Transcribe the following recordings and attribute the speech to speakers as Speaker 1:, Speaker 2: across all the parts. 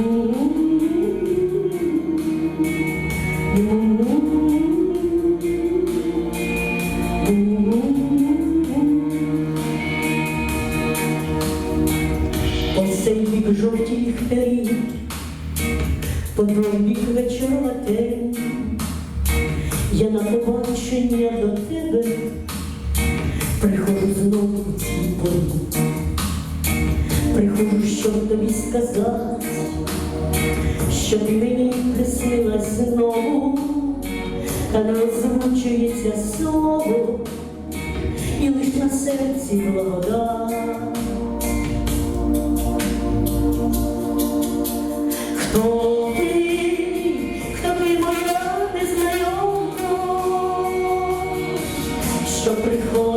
Speaker 1: По бік жовті ліхтарі, по бік вечорова тень, я на побачення до тебе приходжу знову приходжу, щоб тобі сказати, що ти мені приснилась знову, та не озвучується слово, і лиш на серці благодать. Хто ти, хто ти моя незнайомка, що приходить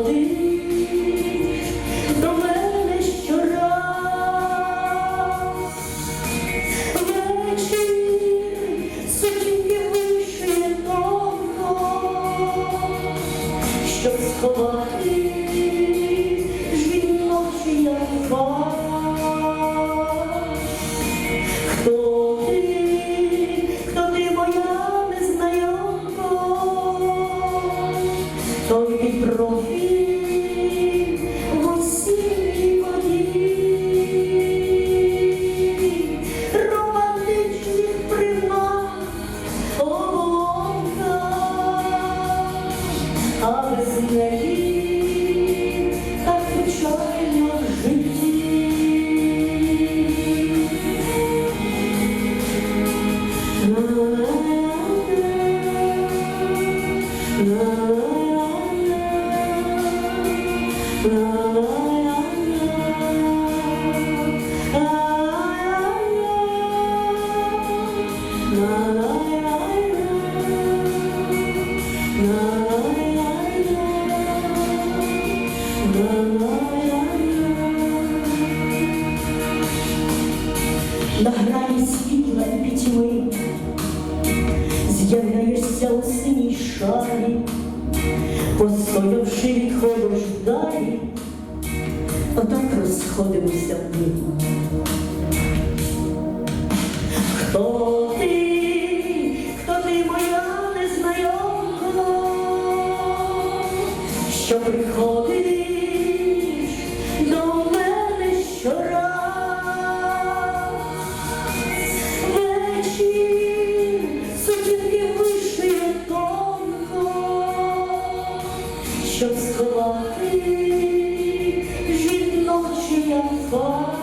Speaker 1: той профіль в осінній На грані світла і пітьми з'являєшся у синій шарі, постоявши відходиш далі, отак розходимося в. Хто ти, хто ти моя незнайомка, що приходиш до мене щораз? Вечір сутінки вишив тонко, щоб сховати. you for.